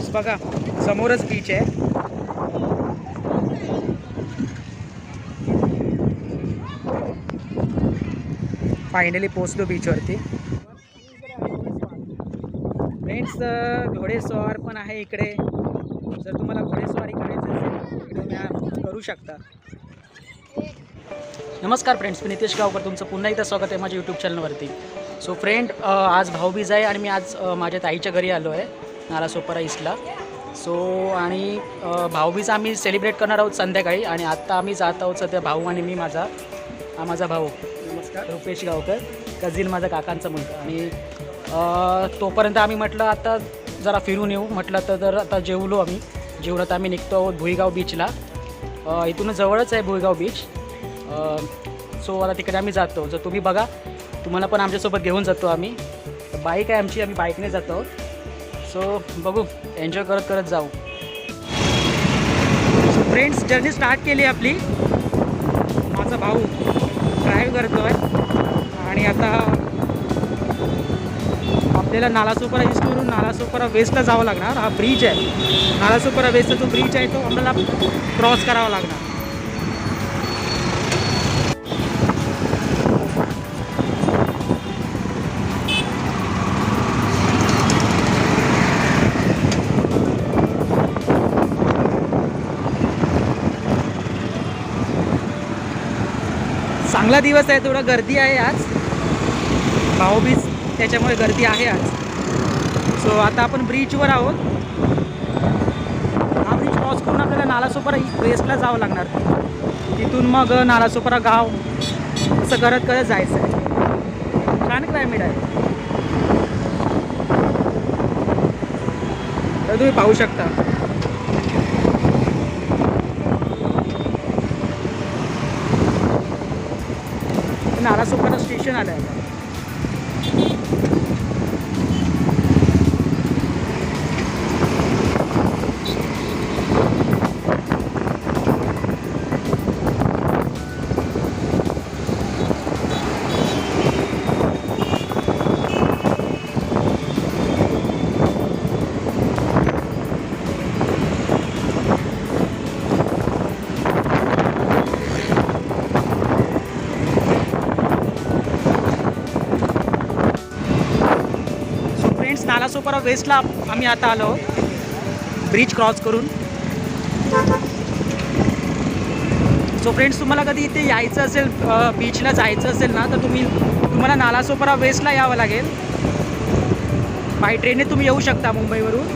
Friends बघा समोरच beach आहे. फायनली पोचलो बीचवरती फ्रेंड्स घोडेस्वार पण आहे इकडे. जर तुम्हाला घोडेस्वारी करायची असेल इकडे तुम्ही करू शकता. नमस्कार फ्रेंड्स मी नितेश गावकर तुमचं पुन्हा एकदा स्वागत आहे माझ्या यूट्यूब चॅनलवरती सो फ्रेंड आज भाऊबीज आहे आणि मी आज माझ्या ताईच्या घरी आलो आहे. नालासोपारा ईस्टला सो आणि भाऊबीज आम्ही सेलिब्रेट करणार आहोत संध्याकाळी आणि आत्ता आम्ही जात आहोत सध्या भाऊ आणि मी माझा हा माझा भाऊ. नमस्कार. रुपेश गावकर कझिन माझा काकांचा मुलगा. आणि तोपर्यंत आम्ही म्हटलं आता जरा फिरून येऊ. म्हटलं तर जर आता जेवलो आम्ही. जेवणात आम्ही निघतो आहोत भुईगाव बीचला इथून जवळच आहे भुईगाव बीच सो आता तिकडे आम्ही जातो. जर तुम्ही बघा तुम्हाला पण आमच्यासोबत घेऊन जातो आम्ही. बाईक आहे आमची आम्ही बाईकने जातो आहोत. सो बघू एन्जॉय करत करत जाऊ. सो फ्रेंड्स जर्नी स्टार्ट केली आपली. माझा भाऊ ड्राईव्ह करतो आहे आणि आता आपल्याला नालासोपारा ईस्टवरून नालासोपारा वेस्टला जावं लागणार. हा ब्रिज आहे. नालासोपारा वेस्टचा जो ब्रिज आहे तो आपल्याला क्रॉस करावा लागणार. चांगला दिवस आहे थोडं गर्दी आहे आज. भाऊबीज त्याच्यामुळे गर्दी आहे आज. सो आता आपण ब्रिजवर आहोत. हा ब्रिज क्रॉस करून आपल्याला नालासोपारा वेस्टला जावं लागणार. तिथून मग नालासोपारा गाव असं करत करत जायचं आहे. छान क्लायमेट आहे. तर तुम्ही पाहू शकता. नालासोपारा स्टेशन आलं आहे फ्रेंड्स वेस्टला आम्ही आता आलो. ब्रिज क्रॉस करून. सो फ्रेंड्स तुम्हाला कधी इथे यायचं असेल बीचला जायचं असेल ना तर तुम्ही तुम्हाला नालासोपारा वेस्टला यावं लागेल. बाय ट्रेनने तुम्ही येऊ शकता मुंबईवरून.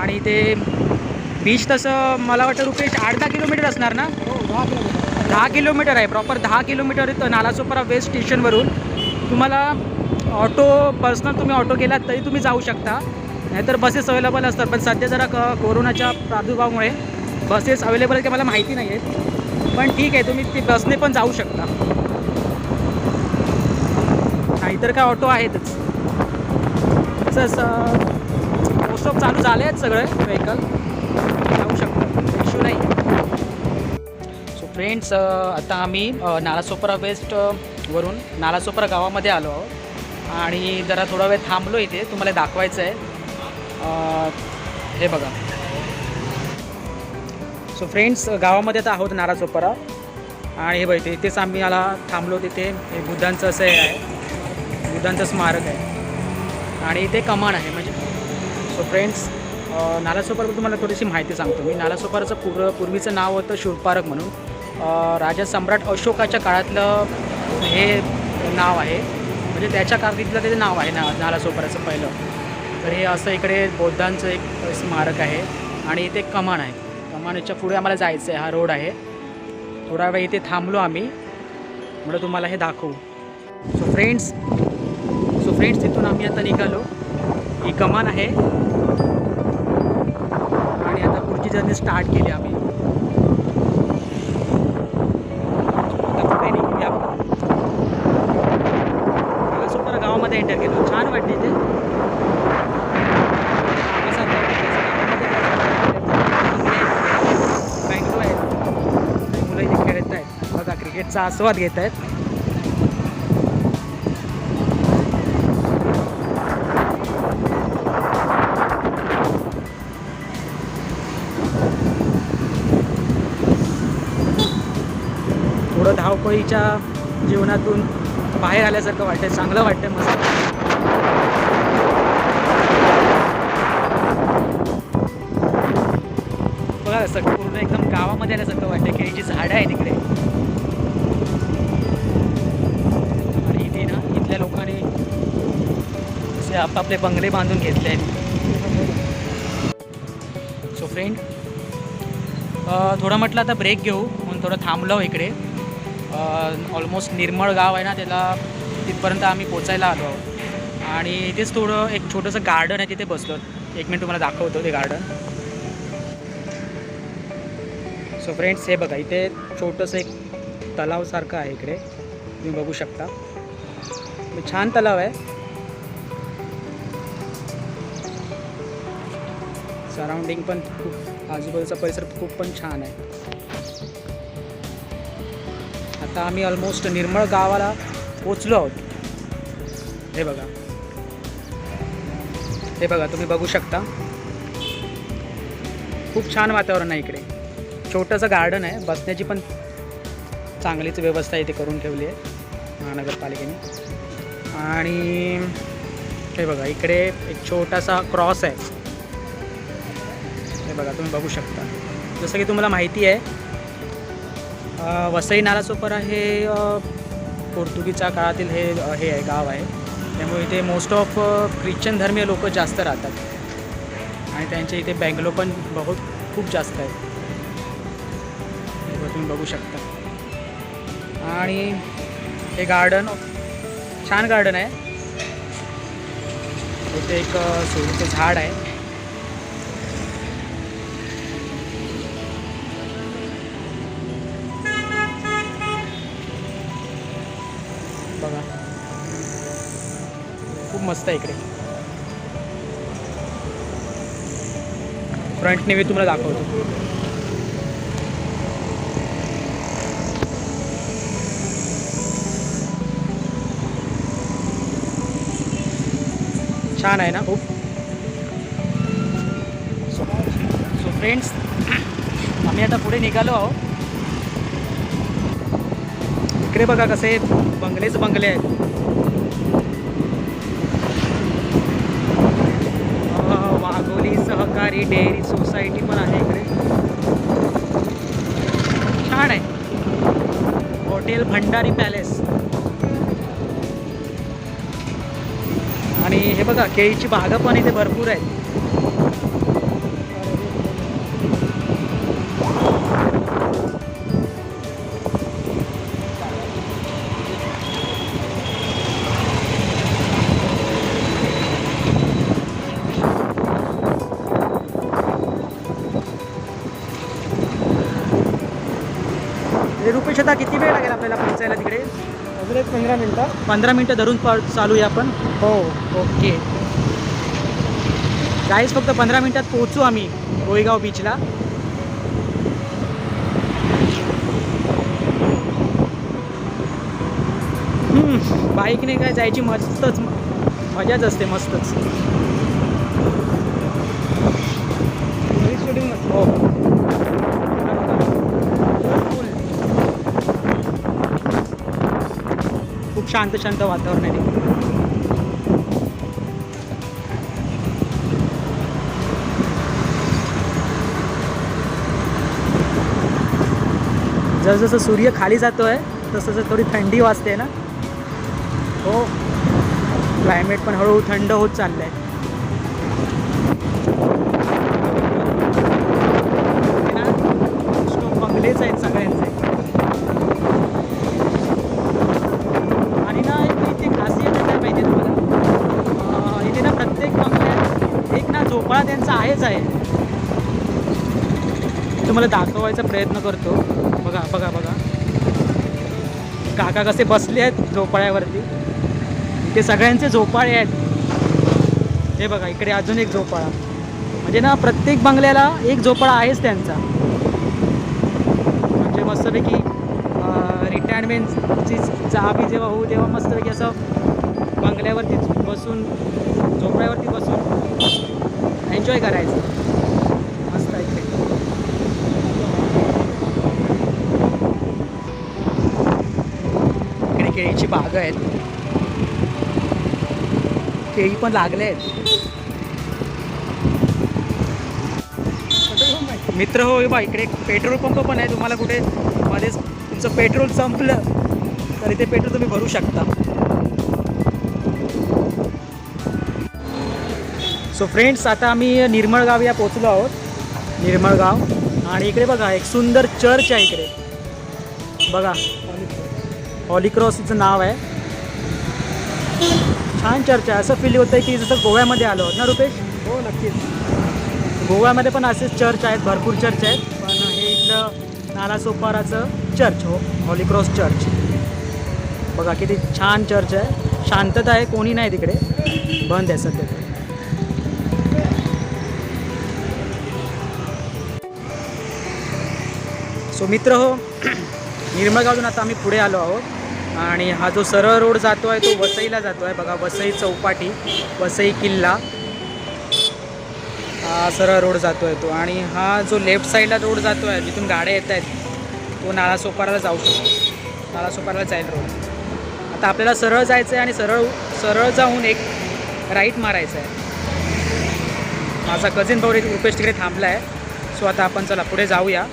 आणि ते बीच तसं मला वाटतं रुपेश आठ दहा किलोमीटर असणार ना? दहा किलोमीटर आहे प्रॉपर दहा किलोमीटर इथं नालासोपारा वेस्ट स्टेशनवरून तुम्हाला ऑटो पर्सनल तुम्ही ऑटो केलात तरी तुम्ही जाऊ शकता. नाहीतर बसेस अवेलेबल असतात पण सध्या जरा क कोरोनाच्या प्रादुर्भावामुळे बसेस अवेलेबल आहेत ते मला माहिती नाही आहेत पण ठीक आहे तुम्ही ती बसने पण जाऊ शकता. नाहीतर काय ऑटो आहेतच तसंच मोस्ट ऑफ चालू झाले आहेत सगळे व्हेकल जाऊ शकता इश्यू नाही. सो फ्रेंड्स आता आम्ही नालासोपरा वेस्ट वरून नालासोपरा गावामध्ये आलो आहोत. आणि जरा थोडा वेळ थांबलो इथे तुम्हाला दाखवायचं आहे हे बघा. सो फ्रेंड्स गावामध्ये आता आहोत नाराचोपारा आणि हे बघते इथेच आम्ही आला थांबलो तिथे. हे बुद्धांचं असं हे आहे. बुद्धांचं स्मारक आहे. आणि इथे कमान आहे म्हणजे. सो फ्रेंड्स नालासोपारबद्दल तुम्हाला थोडीशी माहिती सांगतो मी. नालासोपाराचं पूर्व पूर्वीचं नाव होतं शिवपारक म्हणून. राजा सम्राट अशोकाच्या काळातलं हे नाव आहे. म्हणजे त्याच्या कारकिर्दीतलं ते नाव आहे ना नालासोपाराचं पहिलं. तर हे असं इकडे बौद्धांचं एक स्मारक आहे आणि इथे कमान आहे. कमानीच्या पुढे आम्हाला जायचं आहे हा रोड आहे. थोडा वेळ इथे थांबलो आम्ही. म्हणून तुम्हाला हे दाखवू. सो फ्रेंड्स सो फ्रेंड्स तिथून आम्ही आता निघालो. ही कमान आहे. आणि आता पुढची जर्नी स्टार्ट केली आम्ही. मिरच्या किलो छान वाटते ते. मुलं बघा क्रिकेटचा आस्वाद घेत आहेत. थोडं धावपळीच्या जीवनातून बाहेर आल्यासारखं वाटतं चांगलं वाटतं मस्त. बघा असं पूर्ण एकदम गावामध्ये आल्यासारखं वाटतं केळीची झाडं आहे तिकडे आणि इथे ना इथल्या लोकांनी असे आपापले बंगले बांधून घेतले आहेत. सो फ्रेंड थोडं म्हटलं आता ब्रेक घेऊ म्हणून थोडं थांबलो इकडे. ऑलमोस्ट निर्मळ गाव आहे ना त्याला तिथपर्यंत आम्ही पोचायला आलो आहोत. आणि इथेच थोडं एक छोटंसं गार्डन आहे तिथे बसलो एक मिनिट तुम्हाला दाखवतो ते गार्डन सो फ्रेंड्स हे बघा इथे छोटंसं एक तलावसारखं आहे इकडे. तुम्ही बघू शकता. छान तलाव आहे. सराउंडिंग पण खूप आजूबाजूचा परिसर खूप पण छान आहे. आता आम्ही ऑलमोस्ट निर्मळ गावाला पोचलो आहोत. हे बघा. हे बघा तुम्ही बघू शकता. खूप छान वातावरण आहे इकडे. छोटंसं गार्डन आहे. बसण्याची पण चांगलीच व्यवस्था इथे करून ठेवली आहे महानगरपालिकेने. आणि हे बघा इकडे एक छोटासा क्रॉस आहे. हे बघा तुम्ही बघू शकता. जसं की तुम्हाला माहिती आहे वसई नालासोपारा हे पोर्तुगीजच्या काळातील हे हे आहे गाव आहे. त्यामुळे इथे मोस्ट ऑफ ख्रिश्चन धर्मीय लोक जास्त राहतात. आणि त्यांच्या इथे बँगलो पण बहुत खूप जास्त आहेत तुम्ही बघू शकता. आणि हे गार्डन छान गार्डन आहे. इथे एक सोडीचं झाड आहे. बघा. खूप मस्त आहे इकडे. फ्रंटने मी तुम्हाला दाखवतो. छान आहे ना. खूप. सो सो फ्रेंड्स आम्ही आता पुढे निघालो आहोत. इकडे बघा कसे बंगलेच बंगले आहेत. वाघोली सहकारी डेअरी सोसायटी पण आहे इकडे. छान आहे. Hotel Bhandari palace. हे बघा केळीची बागं पण इथे भरपूर आहेत. हे रुपेश आता किती वेळ लागेल आपल्याला पोहोचायला तिकडे? अजून एक पंधरा मिनटं. पंधरा मिनटं धरून प- चालूया आपण. हो ओके. गाईज फक्त पंधरा मिनटात पोहोचू आम्ही गोळीगाव बीचला बाईकने काय जायची मस्तच मजाच असते मस्तच. शूटिंग हो. खूप शांत शांत वातावरण आहे. जसजसं सूर्य खाली जातोय तसं थोडी थंडी वाजते ना. हो. क्लायमेट पण हळूहळू थंड होत चाललंय. तुम्हाला दाखवायचा प्रयत्न करतो. बघा बघा बघा. काका कसे बसले आहेत झोपाळ्यावरती. ते सगळ्यांचे झोपाळे आहेत. हे बघा इकडे अजून एक झोपाळा. म्हणजे ना प्रत्येक बंगल्याला एक झोपाळा आहेच त्यांचा. म्हणजे मस्तपैकी रिटायरमेंटची चाबी जेव्हा होऊ तेव्हा मस्तपैकी असं बंगल्यावरती बसून झोपड्यावरती बसून एन्जॉय करायचं. केळीची बाग आहेत. केळी पण लागले आहेत. मित्र हो बा इकडे पेट्रोल पंप पण आहे. तुम्हाला कुठे मध्येच तुमचं पेट्रोल संपलं तर इथे पेट्रोल तुम्ही भरू शकता. सो फ्रेंड्स आता आम्ही निर्मळगाव या पोचलो आहोत. निर्मळगाव आणि इकडे बघा एक सुंदर चर्च आहे इकडे. बघा. हॉलीक्रॉसचं नाव आहे. छान चर्च आहे असं फील होतं की जसं गोव्यामध्ये आलो ना रुपेश? हो नक्कीच. गोव्यामध्ये पण असेच चर्च आहेत भरपूर चर्च आहेत पण हे इथलं नालासोपाराचं चर्च हो हॉलीक्रॉस चर्च. बघा किती छान चर्च आहे. शांतता आहे कोणी नाही तिकडे. बंद आहे सध्या. सो मित्र हो निर्मळगावून आता आम्ही पुढे आलो आहोत. आणि हा जो सरळ रोड जातो आहे तो वसईला जातो आहे. बघा वसई चौपाटी वसई किल्ला हा सरळ रोड जातो आहे तो. आणि हा जो लेफ्ट साईडला रोड जातो आहे जिथून गाड्या येत आहेत तो नाळासोपाराला जाऊ शकतो. नाळासोपाराला जाईल रोड. आता आपल्याला सरळ जायचं आहे आणि सरळ सरळ जाऊन एक राईट मारायचं आहे. माझा कझिन भाऊ एक रुपेश तिकडे थांबला आहे सो आता आपण चला पुढे जाऊया.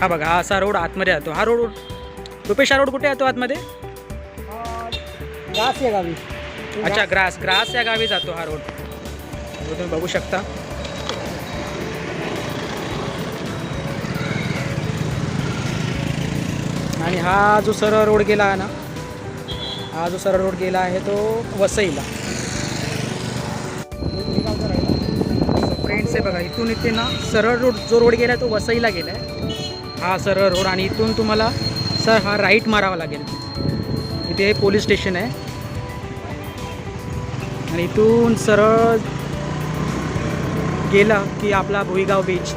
हा बघा हा असा रोड आतमध्ये जातो हा रोड रुपेश हा रोड कुठे येतो आतमध्ये? गास या गावी. अच्छा ग्रास. ग्रास या गावी जातो हा रोड. तुम्ही बघू शकता. आणि हा जो सरळ रोड गेला आहे ना हा जो सरळ रोड गेला आहे तो वसईला. फ्रेंड्स आहे बघा इथून इथे ना सरळ रोड जो रोड गेला आहे तो वसईला गेला आहे. हा सरळ रोड आणि इथून तुम्हाला सर हा राईट मारावा लागेल. इथे हे पोलीस स्टेशन आहे. आणि इथून सरळ गेला की आपला भुईगाव बीच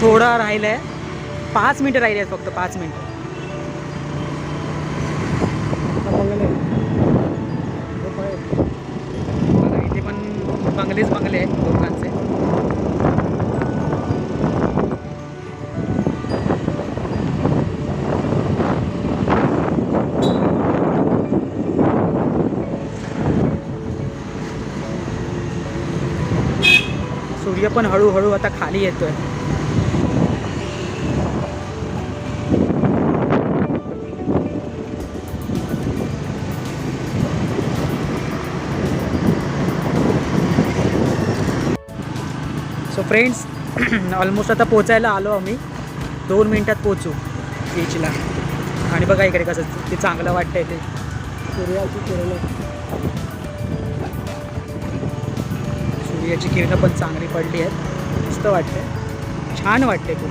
थोडा राहिला आहे पाच मिनटं राहिले आहेत फक्त पाच मिनटं. इथे पण बंगलेच बंगले आहेत. सूर्य पण हळूहळू आता खाली येतोय. सो फ्रेंड्स ऑलमोस्ट आता पोचायला आलो आम्ही. दोन मिनटात पोचू बीचला आणि बघा इकडे कसं ते चांगलं वाटतंय ते. सूर्याची किरण सूर्याची किरणं पण चांगली पडली आहेत. मस्त वाटते छान वाटते खूप.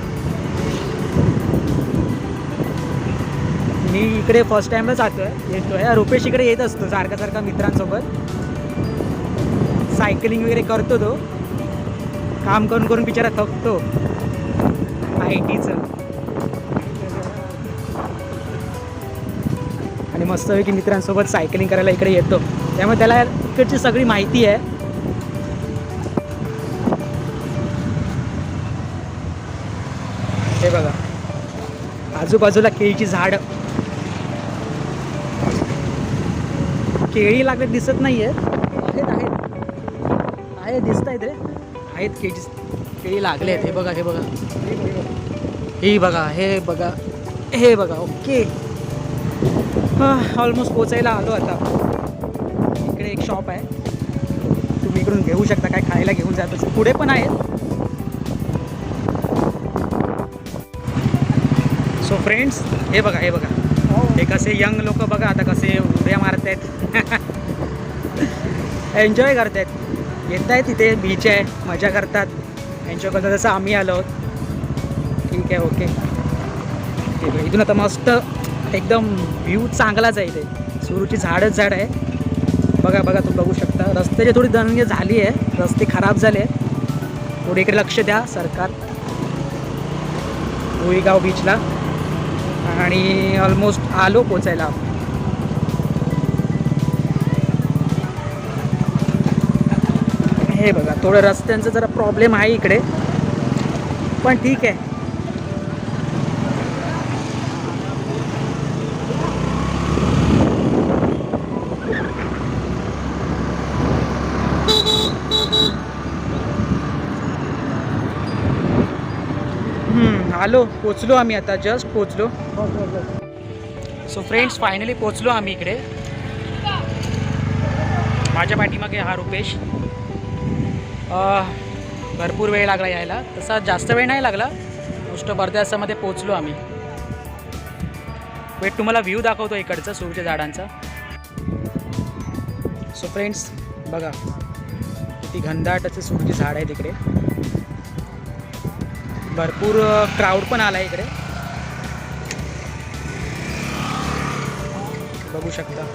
मी इकडे फर्स्ट टाईमच आतो आहे येतो आहे रुपेश इकडे येत असतो सारखा सारखा मित्रांसोबत. सायकलिंग वगैरे करतो तो. काम करून करून बिचारा थकतो. आय टीचं आणि मस्तपैकी मित्रांसोबत सायकलिंग करायला इकडे येतो. त्यामुळे त्याला इकडची सगळी माहिती आहे. आजूबाजूला केळीची झाड. केळी लागत दिसत नाही आहेत आहेत. आहे दिसत आहेत रे. आहेत केळीची केळी लागले आहेत. हे बघा हे बघा. हे बघा हे बघा. हे बघा ओके. ऑलमोस्ट पोचायला आलो आता. इकडे एक शॉप आहे. तुम्ही इकडून घेऊ शकता काय खायला घेऊन जात. पुढे पण आहेत. सो फ्रेंड्स हे बघा हे बघा. हे कसे यंग लोक बघा आता कसे उड्या मारत आहेत एन्जॉय करत आहेत येत आहेत तिथे बीच आहे मजा करतात. एन्जॉय करतात जसं आम्ही आलो. आहोत ठीक आहे ओके ठीक आहे इथून आता मस्त एकदम व्ह्यू चांगलाच आहे इथे. सुरूची झाडच झाड आहे. बघा बघा तुम्ही बघू शकता. रस्त्याची थोडी दणगे झाली आहे. रस्ते खराब झाले. आहेत थोडे इकडे लक्ष द्या सरकार. भुईगाव बीचला आणि ऑलमोस्ट आलो पोचायला. हे बघा थोडं रस्त्यांचा जरा प्रॉब्लेम आहे इकडे. पण ठीक आहे. आलो पोचलो आम्ही आता जस्ट पोचलो. सो फ्रेंड्स फायनली पोचलो आम्ही इकडे. माझ्या पाठीमागे हा रुपेश. भरपूर वेळ लागला यायला. तसा जास्त वेळ नाही लागला. गोष्ट अर्ध्या पोचलो आम्ही. वेट तुम्हाला व्ह्यू दाखवतो इकडचा सूरच्या झाडांचा. सो फ्रेंड्स बघा. किती घनदाट सूरची झाड आहे तिकडे भरपूर क्राऊड पण आला इकडे. बघू शकता.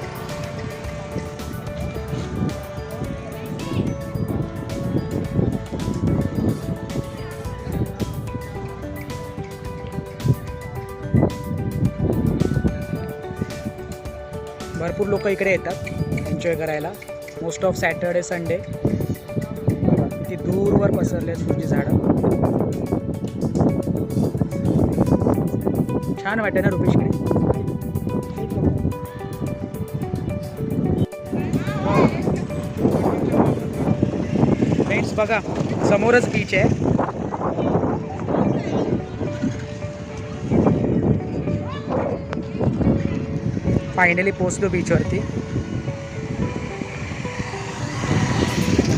भरपूर लोक इकडे येतात एन्जॉय करायला. मोस्ट ऑफ सॅटर्डे संडे ती दूरवर पसरले सूरची झाडं. छान वाटते ना रुपेशकडे फ्रेंड्स बघा समोरच बीच आहे. फायनली पोचलो बीचवरती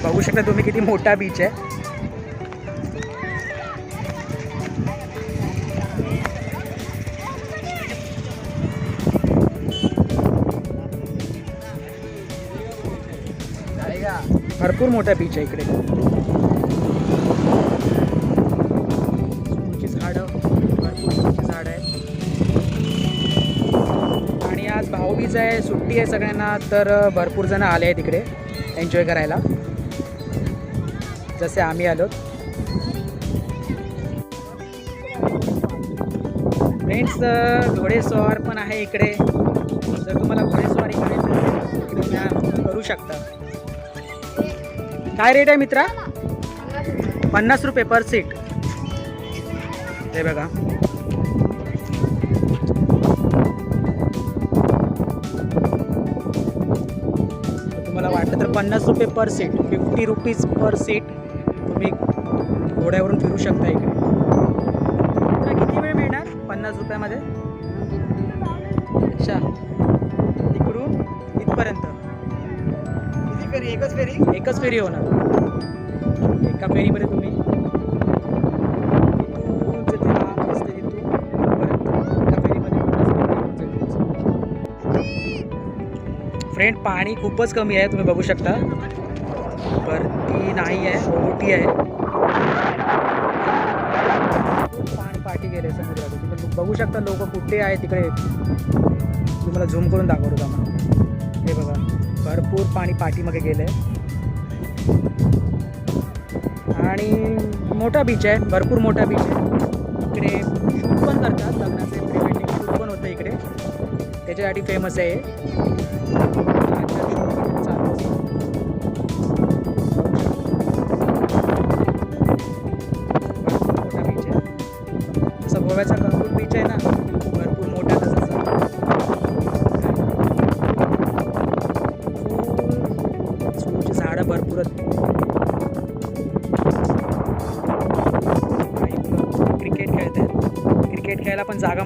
बघू शकता तुम्ही किती मोठा बीच आहे. भरपूर मोठा बीच आहे इकडे. तुमची झाडं भरपूर झाडं आहेत. आणि आज भाऊबीज आहे सुट्टी आहे सगळ्यांना तर भरपूर जण आले आहेत इकडे एन्जॉय करायला. जसे आम्ही आलो. फ्रेंड्स घोडेस्वार पण आहे इकडे. जर तुम्हाला घोडेस्वारी करायची तुम्ही करू शकता. काय रेट आहे मित्रा? पन्नास रुपये पर सीट हे बघा. तुम्हाला वाटलं तर पन्नास रुपये per seat fifty rupees per seat तुम्ही घोड्यावरून फिरू शकता इकडे. तर किती वेळ मिळणार? पन्नास रुपयामध्ये? एकच फेरी होणार. एका फेरीमध्ये तुम्ही फ्रेंड पाणी खूपच कमी आहे तुम्ही बघू शकता. भरती नाही आहे ओटी आहे. खूप पाणी पाठी गेले समुद्रात. तुम्ही बघू शकता लोक कुठे आहे तिकडे. तुम्हाला झूम करून दाखवतो का हे बघा भरपूर पाणी पाठीमागे गेलं आहे आणि मोठा बीच आहे भरपूर मोठा बीच आहे. इकडे शूट पण करतात लग्नाचे प्री वेडिंग शूट पण होतं इकडे. त्याच्यासाठी फेमस आहे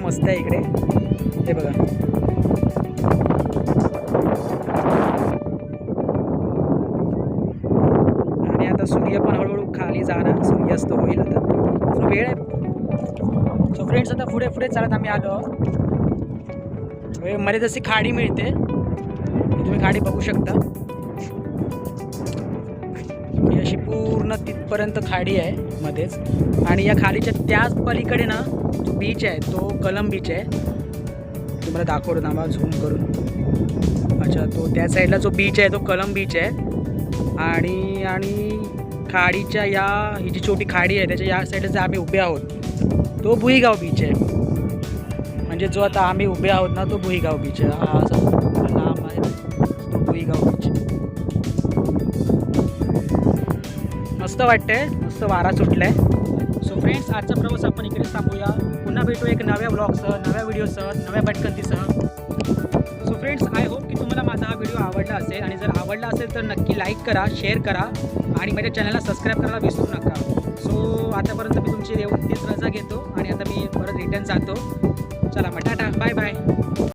मस्त आहे इकडे. हे बघा. आणि आता सूर्य पण हळूहळू खाली जाणार. सूर्यास्त होईल आता. वेळ आहे. सो फ्रेंड्स आता पुढे पुढे चालत आम्ही आलो. म्हणजे मध्ये जशी खाडी मिळते तुम्ही खाडी बघू शकता. ही अशी पूर्ण तिथपर्यंत खाडी आहे मध्येच. आणि या खाडीच्या त्याच पलीकडे ना बीच आहे तो कलम बीच आहे. तुम्हाला दाखवतो थांबा झूम करून. अच्छा तो त्या साईडला जो बीच आहे तो कलम बीच आहे. आणि आणि खाडीच्या या ही जी छोटी खाडी आहे त्याच्या या साईडला जे आम्ही उभे आहोत. तो भुईगाव बीच आहे. म्हणजे जो आता आम्ही उभे आहोत ना तो भुईगाव बीच आहे. हा असा लांब आहे. तो भुईगाव बीच मस्त वाटतंय. मस्त वारा सुटलाय. आहे फ्रेंड्स आजचा प्रवास आपण इकडे थांबूया. पुन्हा भेटू एक नव्या ब्लॉगसह नव्या व्हिडिओसह नव्या भटकंतीसह. सो फ्रेंड्स आय होप की तुम्हाला माझा हा व्हिडिओ आवडला असेल आणि जर आवडला असेल तर नक्की लाईक करा शेअर करा आणि माझ्या चॅनलला सबस्क्राईब करायला विसरू नका. सो आतापर्यंत मी तुमची देऊन तीच रजा घेतो आणि आता मी परत रिटर्न जातो. चला मग टाटा बाय बाय